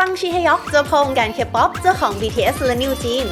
บังชีฮยอกเจ้าพ่อวงการเคป๊อปเจ้าของ BTS และ New Jeans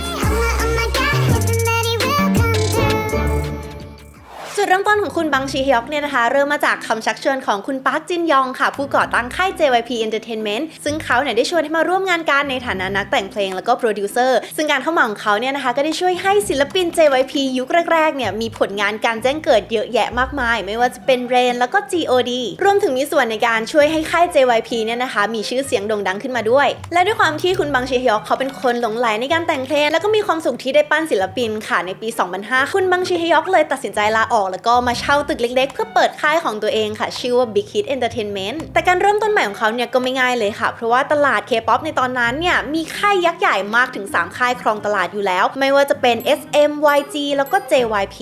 จุดเริ่มต้นของคุณบังชีฮยอกเนี่ยนะคะ เริ่มมาจากคำชักชวนของคุณปาร์คจินยองค่ะ ผู้ก่อตั้งค่าย JYP Entertainment ซึ่งเขาเนี่ยได้ชวนให้มาร่วมงานกันในฐานะนักแต่งเพลงแล้วก็โปรดิวเซอร์ซึ่งการเข้ามาของเขาเนี่ยนะคะก็ได้ช่วยให้ศิลปิน JYP ยุคแรกๆเนี่ยมีผลงานการแจ้งเกิดเยอะแยะมากมาย ไม่ว่าจะเป็นเรนแล้วก็ GOD รวมถึงมีส่วนในการช่วยให้ค่าย JYP เนี่ยนะคะมีชื่อเสียงโด่งดังขึ้นมาด้วย และด้วยความที่คุณบังชีฮยอกเขาเป็นคนหลงใหลในการแต่งเพลง แล้วก็มีความสุขที่ได้ปั้นศิลปินค่ะในปี 2005 คุณบังชีฮยอกเลยตัดสินใจลาออกแล้วก็มาเช่าตึกเล็กๆ เพื่อเปิดค่ายของตัวเองค่ะ ชื่อว่า Big Hit Entertainment แต่การเริ่มต้นใหม่ของเขาเนี่ยก็ไม่ง่ายเลยค่ะ เพราะว่าตลาด K-POP ในตอนนั้นเนี่ยมีค่ายยักษ์ใหญ่มากถึง 3 ค่ายครองตลาดอยู่แล้ว ไม่ว่าจะเป็น SM YG แล้วก็ JYP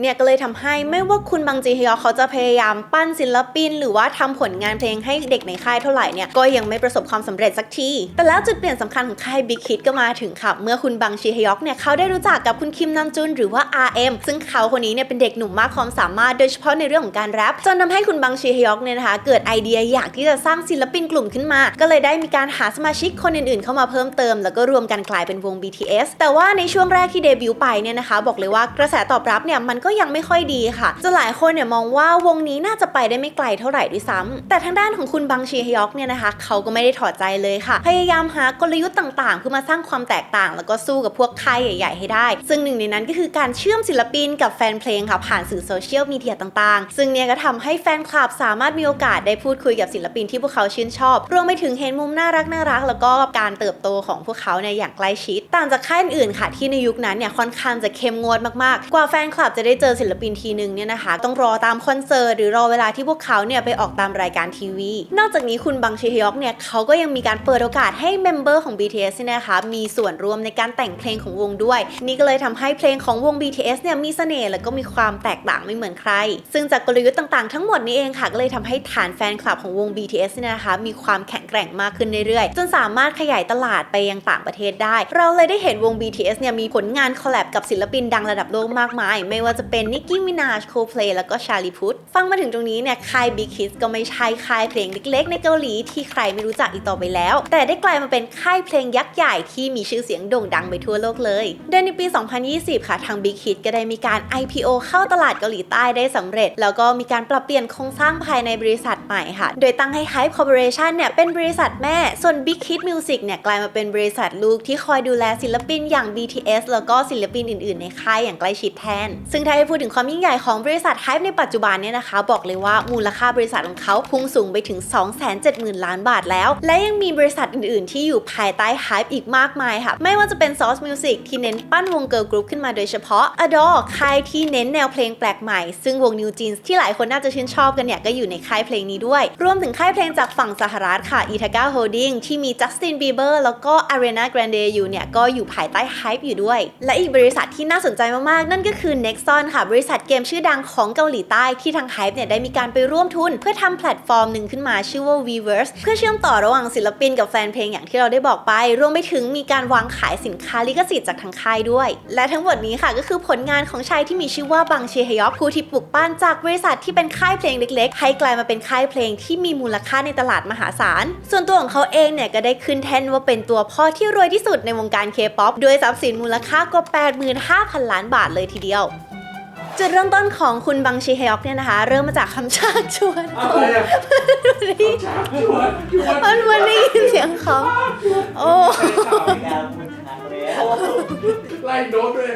เนี่ยก็เลยทำให้ไม่ว่าคุณบังจีฮยอกเขาจะพยายามปั้นศิลปิน หรือว่าทำผลงานเพลงให้เด็กในค่ายเท่าไหร่เนี่ยก็ยังไม่ประสบความสำเร็จสักที แต่แล้วจุดเปลี่ยนสำคัญของค่าย Big Hit ก็มาถึงค่ะ เมื่อคุณบังชีฮยอกเนี่ยเขาได้รู้จักกับคุณคิมนัมจุนหรือว่า RM ซึ่งเขาคนนี้เนี่ยเป็นเด็กหนุ่มมากความสามารถโดยเฉพาะในเรื่องของการแรปจนทำให้คุณบังชีฮยอกเนี่ยนะคะเกิดไอเดียอยากที่จะสร้างศิลปินกลุ่มขึ้นมา ก็เลยได้มีการหาสมาชิกคนอื่นๆ เข้ามาเพิ่มเติม แล้วก็รวมกันกลายเป็นวง BTS แต่ว่าในช่วงแรกที่เดบิวต์ไปเนี่ยนะคะ บอกเลยว่ากระแสตอบรับเนี่ยมันก็ยังไม่ค่อยดีค่ะจนหลายคนเนี่ยมองว่าวงนี้น่าจะไปได้ไม่ไกลเท่าไหร่ด้วยซ้ำแต่ทางด้านของคุณบังชีฮยอกเนี่ยนะคะเขาก็ไม่ได้ถอดใจเลยค่ะ พยายามหากลยุทธ์ต่างๆ เพื่อมาสร้างความแตกต่าง แล้วก็สู้กับพวกค่ายใหญ่ ๆ ให้ได้ ซึ่งหนึ่งในนั้นก็คือการเชื่อมศิลปินกับแฟนเพลงค่ะผ่านสื่อโซเชียลมีเดียต่างๆ ซึ่งเนี่ยก็ทำให้แฟนคลับสามารถมีโอกาสได้พูดคุยกับศิลปินที่พวกเขาชื่นชอบ รวมไปถึงเห็นมุมน่ารักน่ารักแล้วก็การเติบโตของพวกเขาเนี่ยอย่างใกล้ชิด ต่างจากค่ายอื่นค่ะที่ในยุคนั้นเนี่ยค่อนข้างจะเข้มงวดมากๆ กว่าแฟนคลับจะได้เจอศิลปินทีนึงเนี่ยนะคะ ต้องรอตามคอนเสิร์ตหรือรอเวลาที่พวกเขาเนี่ยไปออกตามรายการทีวี นอกจากนี้คุณบังชิฮยอกเนี่ยเขาก็ยังมีการเปิดโอกาสให้เมมเบอร์ของ BTS เนี่ยนะคะมีส่วนร่วมในการแต่งเพลงของวงด้วย นี่ก็เลยทำให้เพลงของวง BTS เนี่ยมีเสน่ห์แล้วก็มีความแตกต่างไม่เหมือนใคร ซึ่งจากกลยุทธ์ต่างๆทั้งหมดนี้เองค่ะ ก็เลยทำให้ฐานแฟนคลับของวง BTS เนี่ยนะคะ มีความแข็งแกร่งมากขึ้นเรื่อยๆ จนสามารถขยายตลาดไปยังต่างประเทศได้ เราเลยได้เห็นวง BTS เนี่ยมีผลงานคอลแลบกับศิลปินดังระดับโลกมากมาย ไม่ว่าจะเป็นนิกกี้มินาชโคเพลแล้วก็ชาลีพุทฟังมาถึงตรงนี้เนี่ยค่าย Big Hits ก็ไม่ใช่ค่ายเพลงเล็ก ๆ ในเกาหลีที่ใครไม่รู้จักอีกต่อไปแล้ว แต่ได้กลายมาเป็นค่ายเพลงยักษ์ใหญ่ที่มีชื่อเสียงโด่งดังไปทั่วโลกเลยโดยในปี 2020 ค่ะทาง Big Hit ก็ได้มีการ IPO เข้าตลาดเกาหลีใต้ได้สำเร็จ แล้วก็มีการปรับเปลี่ยนโครงสร้างภายในบริษัทใหม่ค่ะ โดยตั้งให้ Hype Corporation เนี่ยเป็นบริษัทแม่ ส่วน Big Hit Music เนี่ยกลายมาเป็นบริษัทลูกที่คอยดูแลศิลปินอย่าง BTS แล้วก็ศิลปินอื่น ๆ ในค่ายอย่างใกล้ชิดแทน ซึ่งถ้าให้พูดถึงความยิ่งใหญ่ของบริษัท Hype ในปัจจุบันเนี่ยนะคะ บอกเลยว่ามูลค่าบริษัทของเขาพุ่งสูงไปถึง 270,000 ล้านบาทแล้ว และยังมีบริษัทอื่น ๆ ที่อยู่ภายใต้ Hype อีกมากมายค่ะ ไม่ว่าจะเป็น Source Music ที่เน้นปั้นวงเกิร์ลกรุ๊ปขึ้นมาโดยเฉพาะ Adore ค่ายที่เน้นแนวเพลงแลกใหม่ ซึ่งวง New Jeans ที่หลายคนน่าจะชื่นชอบกันเนี่ย ก็อยู่ในค่ายเพลงนี้ด้วย รวมถึงค่ายเพลงจากฝั่งสหรัฐค่ะ Ithaca Holding ที่มี Justin Bieber แล้วก็ Ariana Grande อยู่เนี่ย ก็อยู่ภายใต้ Hype อยู่ด้วย และอีกบริษัทที่น่าสนใจมากๆ นั่นก็คือ Nexon ค่ะ บริษัทเกมชื่อดังของเกาหลีใต้ที่ทาง Hype เนี่ยได้มีการไปร่วมทุน เพื่อทำแพลตฟอร์มหนึ่งขึ้นมาชื่อว่า Weverse เพื่อเชื่อมต่อระหว่างศิลปินกับแฟนเพลงอย่างที่เราได้บอกไป รวมไปถึงมีการวางขายสินค้าลิขสิทธิ์จากทางค่ายด้วย และทั้งหมดนี้ค่ะก็คือผลงานของชายที่มีชื่อว่าบังเชฮยอกผู้ที่ปลุกปั้นจากบริษัทที่เป็นค่ายเพลงเล็ก ๆ ให้กลายมาเป็นค่ายเพลงที่มีมูลค่าในตลาดมหาศาล ส่วนตัวของเขาเองเนี่ยก็ได้ขึ้นแท่นว่าเป็นตัวพ่อที่รวยที่สุดในวงการเคป๊อปด้วยทรัพย์สินมูลค่ากว่า 85,000 ล้านบาทเลยทีเดียวจุดเริ่มต้นของคุณบังชีฮยอกเนี่ยนะคะ เริ่มมาจากคำชักชวนอะไรอะชักชวนชวนมันวันได้ยินเสียงเขาโอ้ไล่โน้ตด้วย